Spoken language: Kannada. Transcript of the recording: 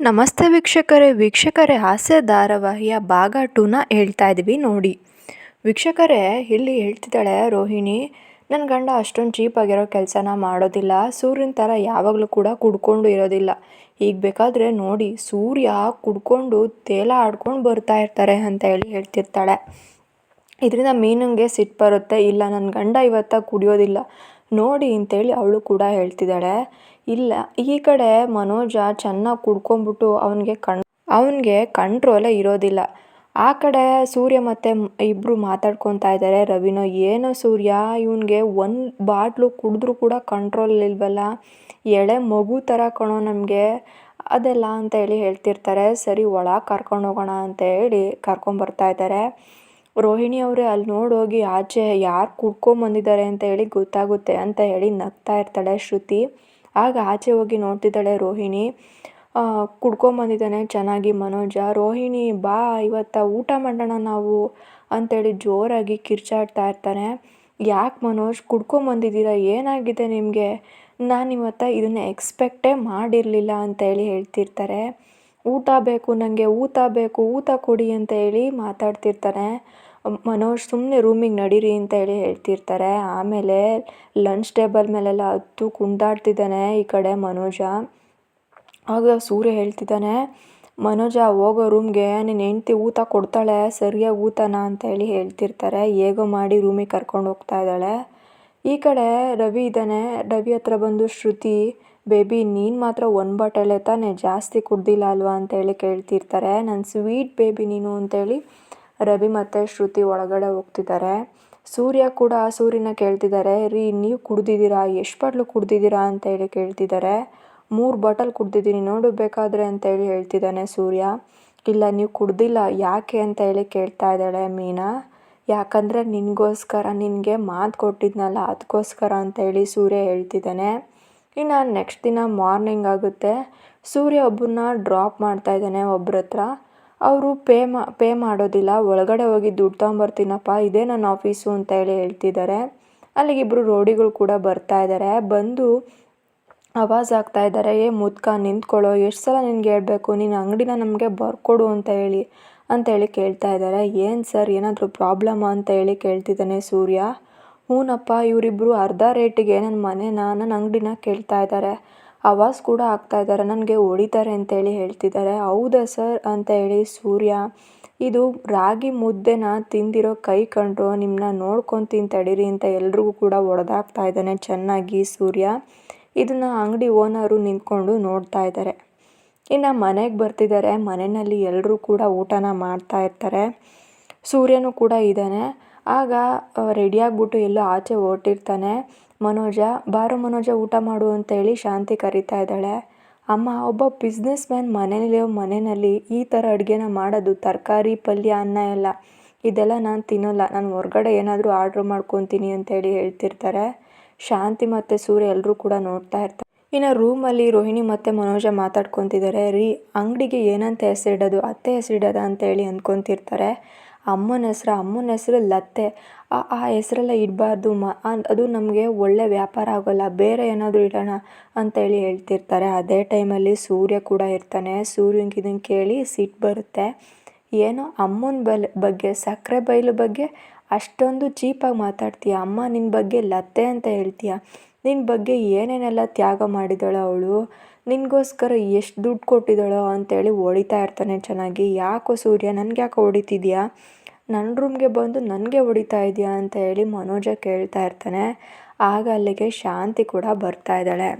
ನಮಸ್ತೆ ವೀಕ್ಷಕರೇ. ವೀಕ್ಷಕರೇ ಹಾಸ್ಯ ಧಾರಾವಾಹಿಯ ಭಾಗ ಟೂನ ಹೇಳ್ತಾ ಇದ್ವಿ ನೋಡಿ. ವೀಕ್ಷಕರೇ, ಇಲ್ಲಿ ಹೇಳ್ತಿದ್ದಾಳೆ ರೋಹಿಣಿ ನನ್ನ ಗಂಡ ಅಷ್ಟೊಂದು ಚೀಪಾಗಿರೋ ಕೆಲಸನ ಮಾಡೋದಿಲ್ಲ. ಸೂರ್ಯನ ಥರ ಯಾವಾಗಲೂ ಕೂಡ ಕುಡ್ಕೊಂಡು ಇರೋದಿಲ್ಲ. ಈಗ ಬೇಕಾದರೆ ನೋಡಿ, ಸೂರ್ಯ ಕುಡ್ಕೊಂಡು ತೇಲ ಆಡ್ಕೊಂಡು ಬರ್ತಾ ಇರ್ತಾರೆ ಅಂತ ಹೇಳಿ ಹೇಳ್ತಿರ್ತಾಳೆ. ಇದರಿಂದ ಮೀನಿಗೆ ಸಿಟ್ಟು ಬರುತ್ತೆ. ಇಲ್ಲ ನನ್ನ ಗಂಡ ಇವತ್ತ ಕುಡಿಯೋದಿಲ್ಲ. ನೋಡಿ ಅಂತೇಳಿ ಅವಳು ಕೂಡ ಹೇಳ್ತಿದ್ದಾಳೆ. ಇಲ್ಲ, ಈ ಕಡೆ ಮನೋಜ ಚೆನ್ನಾಗಿ ಕುಡ್ಕೊಂಬಿಟ್ಟು ಅವನಿಗೆ ಕಣ್, ಅವನಿಗೆ ಕಂಟ್ರೋಲೇ ಇರೋದಿಲ್ಲ. ಆ ಕಡೆ ಸೂರ್ಯ ಮತ್ತು ಇಬ್ಬರು ಮಾತಾಡ್ಕೊತಾ ಇದ್ದಾರೆ ರವಿನೋ, ಏನೋ ಸೂರ್ಯ, ಇವನಿಗೆ ಒಂದು ಬಾಟ್ಲು ಕುಡಿದ್ರೂ ಕೂಡ ಕಂಟ್ರೋಲ್ ಇಲ್ವಲ್ಲ? ಎಳೆ ಮಗು ಥರ ಕಣೋ ನಮಗೆ. ಅದೆಲ್ಲ ಅಂತ ಹೇಳಿ ಹೇಳ್ತಿರ್ತಾರೆ. ಸರಿ, ಒಳಗೆ ಕರ್ಕೊಂಡು ಹೋಗೋಣ ಅಂತ ಹೇಳಿ ಕರ್ಕೊಂಬರ್ತಾ ಇದ್ದಾರೆ ರೋಹಿಣಿ ಅವರೇ ಅಲ್ಲಿ ನೋಡೋಗಿ ಆಚೆ ಯಾರು ಕುಡ್ಕೊಂಬಂದಿದ್ದಾರೆ ಅಂತ ಹೇಳಿ ಗೊತ್ತಾಗುತ್ತೆ ಅಂತ ಹೇಳಿ ನಗ್ತಾ ಇರ್ತಾಳೆ ಶ್ರುತಿ. ಆಗ ಆಚೆ ಹೋಗಿ ನೋಡ್ತಿದ್ದಾಳೆ ರೋಹಿಣಿ. ಕುಡ್ಕೊಂಬಂದಿದ್ದಾನೆ ಚೆನ್ನಾಗಿ ಮನೋಜ. ರೋಹಿಣಿ, ಬಾ, ಇವತ್ತ ಊಟ ಮಾಡೋಣ ನಾವು ಅಂತೇಳಿ ಜೋರಾಗಿ ಕಿರ್ಚಾಡ್ತಾ ಇರ್ತಾನೆ. ಯಾಕೆ ಮನೋಜ್ ಕುಡ್ಕೊಂಬಂದಿದ್ದೀರ ಏನಾಗಿದೆ ನಿಮಗೆ? ನಾನು ಇವತ್ತು ಇದನ್ನು ಎಕ್ಸ್ಪೆಕ್ಟೇ ಮಾಡಿರಲಿಲ್ಲ ಅಂತೇಳಿ ಹೇಳ್ತಿರ್ತಾರೆ. ಊಟ ಬೇಕು ನನಗೆ ಊಟ ಬೇಕು, ಊಟ ಕೊಡಿ ಅಂತ ಹೇಳಿ ಮಾತಾಡ್ತಿರ್ತಾನೆ. ಮನೋಜ್ ಸುಮ್ಮನೆ ರೂಮಿಗೆ ನಡೀರಿ ಅಂತ ಹೇಳಿ ಹೇಳ್ತಿರ್ತಾರೆ. ಆಮೇಲೆ ಲಂಚ್ ಟೇಬಲ್ ಮೇಲೆಲ್ಲ ಹತ್ತು ಕುಂಡಾಡ್ತಿದ್ದಾನೆ ಈ ಕಡೆ ಮನೋಜ. ಆಗ ಸೂರ್ಯ ಹೇಳ್ತಿದ್ದಾನೆ, ಮನೋಜ, ಹೋಗೋ ರೂಮ್ಗೆ ನಿನ್ನ ಹೆಂಡ್ತಿ ಊತ ಕೊಡ್ತಾಳೆ, ಸರಿಯಾಗಿ ಊತನ ಅಂತ ಹೇಳಿ ಹೇಳ್ತಿರ್ತಾರೆ. ಹೇಗೋ ಮಾಡಿ ರೂಮಿಗೆ ಕರ್ಕೊಂಡು ಹೋಗ್ತಾ ಇದ್ದಾಳೆ. ಈ ಕಡೆ ರವಿ ಇದ್ದಾನೆ. ರವಿ ಹತ್ರ ಬಂದು, ಶ್ರುತಿ ಬೇಬಿ, ನೀನು ಮಾತ್ರ ಒಂದು ಬಾಟಲೆ ತಾನೇ ಜಾಸ್ತಿ ಕುಡ್ದಿಲ್ಲ ಅಲ್ವಾ ಅಂತೇಳಿ ಕೇಳ್ತಿರ್ತಾರೆ. ನನ್ನ ಸ್ವೀಟ್ ಬೇಬಿ ನೀನು ಅಂತೇಳಿ ರವಿ ಮತ್ತು ಶ್ರುತಿ ಒಳಗಡೆ ಹೋಗ್ತಿದ್ದಾರೆ. ಸೂರ್ಯ ಕೂಡ ಆ ಸೂರ್ಯನ ಕೇಳ್ತಿದ್ದಾರೆ, ರೀ ನೀವು ಕುಡ್ದಿದ್ದೀರಾ, ಎಷ್ಟು ಬಾಟ್ಲು ಕುಡ್ದಿದ್ದೀರಾ ಅಂತ ಹೇಳಿ ಕೇಳ್ತಿದ್ದಾರೆ. ಮೂರು ಬಾಟಲ್ ಕುಡ್ದಿದ್ದೀನಿ ನೋಡು ಬೇಕಾದ್ರೆ ಅಂತ ಹೇಳಿ ಹೇಳ್ತಿದ್ದಾನೆ ಸೂರ್ಯ. ಇಲ್ಲ, ನೀವು ಕುಡ್ದಿಲ್ಲ, ಯಾಕೆ ಅಂತ ಹೇಳಿ ಕೇಳ್ತಾ ಇದ್ದಾಳೆ ಮೀನಾ. ಯಾಕಂದರೆ ನಿನಗೋಸ್ಕರ, ನಿನಗೆ ಮಾತು ಕೊಟ್ಟಿದ್ನಲ್ಲ ಅದಕ್ಕೋಸ್ಕರ ಅಂತ ಹೇಳಿ ಸೂರ್ಯ ಹೇಳ್ತಿದ್ದಾನೆ. ಇನ್ನು ನೆಕ್ಸ್ಟ್ ದಿನ ಮಾರ್ನಿಂಗ್ ಆಗುತ್ತೆ. ಸೂರ್ಯ ಒಬ್ಬರನ್ನ ಡ್ರಾಪ್ ಮಾಡ್ತಾ ಇದ್ದಾನೆ ಒಬ್ಬರ ಹತ್ರ. ಅವರು ಪೇ ಮಾ ಪೇ ಮಾಡೋದಿಲ್ಲ. ಒಳಗಡೆ ಹೋಗಿ ದುಡ್ಡು ತೊಗೊಂಬರ್ತೀನಪ್ಪ, ಇದೇ ನನ್ನ ಆಫೀಸು ಅಂತ ಹೇಳಿ ಹೇಳ್ತಿದ್ದಾರೆ. ಅಲ್ಲಿಗೆ ಇಬ್ಬರು ರೋಡಿಗಳು ಕೂಡ ಬರ್ತಾ ಇದ್ದಾರೆ ಬಂದು ಆವಾಜ್ ಆಗ್ತಾ ಇದ್ದಾರೆ ಏ ಮುದ್ಕ ನಿಂತ್ಕೊಳ್ಳೋ ಎಷ್ಟು ಸಲ ನಿನಗೆ ಹೇಳಬೇಕು? ನೀನು ಅಂಗಡಿನ ನಮಗೆ ಬರ್ಕೊಡು ಅಂತ ಹೇಳಿ ಅಂತ ಹೇಳಿ ಕೇಳ್ತಾ ಇದ್ದಾರೆ ಏನು ಸರ್, ಏನಾದರೂ ಪ್ರಾಬ್ಲಮ್ ಅಂತ ಹೇಳಿ ಕೇಳ್ತಿದ್ದಾನೆ ಸೂರ್ಯ. ಹ್ಞೂನಪ್ಪ ಇವರಿಬ್ಬರು ಅರ್ಧ ರೇಟಿಗೆ ನನ್ನ ಮನೆನ ನನ್ನ ಅಂಗಡಿನ ಕೇಳ್ತಾ ಇದ್ದಾರೆ ಆವಾಜ್ ಕೂಡ ಆಗ್ತಾ ಇದ್ದಾರೆ ನನಗೆ ಹೊಡಿತಾರೆ ಅಂತೇಳಿ ಹೇಳ್ತಿದ್ದಾರೆ ಹೌದಾ ಸರ್? ಅಂತ ಹೇಳಿ ಸೂರ್ಯ, ಇದು ರಾಗಿ ಮುದ್ದೆನ ತಿಂದಿರೋ ಕೈ ಕಂಡ್ರು ನಿಮ್ಮನ್ನ ನೋಡ್ಕೊತೀನಿ ತಡೀರಿ ಅಂತ ಎಲ್ರಿಗೂ ಕೂಡ ಹೊಡೆದಾಕ್ತಾ ಇದ್ದಾನೆ ಚೆನ್ನಾಗಿ ಸೂರ್ಯ. ಇದನ್ನು ಅಂಗಡಿ ಓನರು ನಿಂತ್ಕೊಂಡು ನೋಡ್ತಾ ಇದ್ದಾರೆ ಇನ್ನು ಮನೆಗೆ ಬರ್ತಿದ್ದಾರೆ ಮನೆಯಲ್ಲಿ ಎಲ್ಲರೂ ಕೂಡ ಊಟನ ಮಾಡ್ತಾ ಇರ್ತಾರೆ. ಸೂರ್ಯನೂ ಕೂಡ ಇದ್ದಾನೆ ಆಗ ರೆಡಿಯಾಗ್ಬಿಟ್ಟು ಎಲ್ಲೋ ಆಚೆ ಹೊರಟಿರ್ತಾನೆ ಮನೋಜ. ಬಾರೋ ಮನೋಜ, ಊಟ ಮಾಡು ಅಂತ ಹೇಳಿ ಶಾಂತಿ ಕರಿತಾ ಇದ್ದಾಳೆ. ಅಮ್ಮ, ಒಬ್ಬ ಬಿಸ್ನೆಸ್ ಮ್ಯಾನ್ ಮನೇಲಿ ಮನೆಯಲ್ಲಿ ಈ ಥರ ಅಡುಗೆನ ಮಾಡೋದು ತರಕಾರಿ, ಪಲ್ಯ, ಅನ್ನ ಎಲ್ಲ, ಇದೆಲ್ಲ ನಾನು ತಿನ್ನೋಲ್ಲ. ನಾನು ಹೊರಗಡೆ ಏನಾದರೂ ಆರ್ಡ್ರ್ ಮಾಡ್ಕೊತೀನಿ ಅಂತೇಳಿ ಹೇಳ್ತಿರ್ತಾರೆ. ಶಾಂತಿ ಮತ್ತು ಸೂರ್ಯ ಎಲ್ಲರೂ ಕೂಡ ನೋಡ್ತಾ ಇರ್ತಾರೆ. ಇನ್ನು ರೂಮಲ್ಲಿ ರೋಹಿಣಿ ಮತ್ತು ಮನೋಜ ಮಾತಾಡ್ಕೊತಿದ್ದಾರೆ. ರೀ, ಅಂಗಡಿಗೆ ಏನಂತ ಹೆಸರಿಡೋದು? ಅತ್ತೆ ಹೆಸರಿಡೋದ? ಅಂತೇಳಿ ಅಂದ್ಕೊತಿರ್ತಾರೆ. ಅಮ್ಮನ ಹೆಸ್ರು ಅಮ್ಮನ ಹೆಸ್ರು ಲತ್ತೆ. ಆ ಆ ಹೆಸರೆಲ್ಲ ಇಡಬಾರ್ದು, ಮ ಅದು ನಮಗೆ ಒಳ್ಳೆ ವ್ಯಾಪಾರ ಆಗೋಲ್ಲ, ಬೇರೆ ಏನಾದರೂ ಇಡೋಣ ಅಂತೇಳಿ ಹೇಳ್ತಿರ್ತಾರೆ. ಅದೇ ಟೈಮಲ್ಲಿ ಸೂರ್ಯ ಕೂಡ ಇರ್ತಾನೆ. ಸೂರ್ಯಂಗೆ ಇದನ್ನು ಕೇಳಿ ಸಿಟ್ಟು ಬರುತ್ತೆ. ಏನೋ ಅಮ್ಮನ ಬಲ್, ಬಗ್ಗೆ, ಸಕ್ಕರೆ ಬೈಲು ಬಗ್ಗೆ ಅಷ್ಟೊಂದು ಚೀಪಾಗಿ ಮಾತಾಡ್ತೀಯ. ಅಮ್ಮ ನಿನ್ನ ಬಗ್ಗೆ ಲತ್ತೆ ಅಂತ ಹೇಳ್ತೀಯ. ನಿನ್ನ ಬಗ್ಗೆ ಏನೇನೆಲ್ಲ ತ್ಯಾಗ ಮಾಡಿದಳು ಅವಳು? ನಿನಗೋಸ್ಕರ ಎಷ್ಟು ದುಡ್ಡು ಕೊಟ್ಟಿದ್ದಾಳೋ ಅಂತೇಳಿ ಹೊಡಿತಾ ಇರ್ತಾನೆ ಚೆನ್ನಾಗಿ. ಯಾಕೋ ಸೂರ್ಯ ನನಗೆ ಯಾಕೋ ಹೊಡಿತಿದ್ಯಾ? ನನ್ನ ರೂಮ್ಗೆ ಬಂದು ನನಗೆ ಹೊಡಿತಾ ಇದೆಯಾ ಅಂತ ಹೇಳಿ ಮನೋಜ ಕೇಳ್ತಾ ಇರ್ತಾನೆ. ಆಗ ಅಲ್ಲಿಗೆ ಶಾಂತಿ ಕೂಡ ಬರ್ತಾ ಇದ್ದಾಳೆ.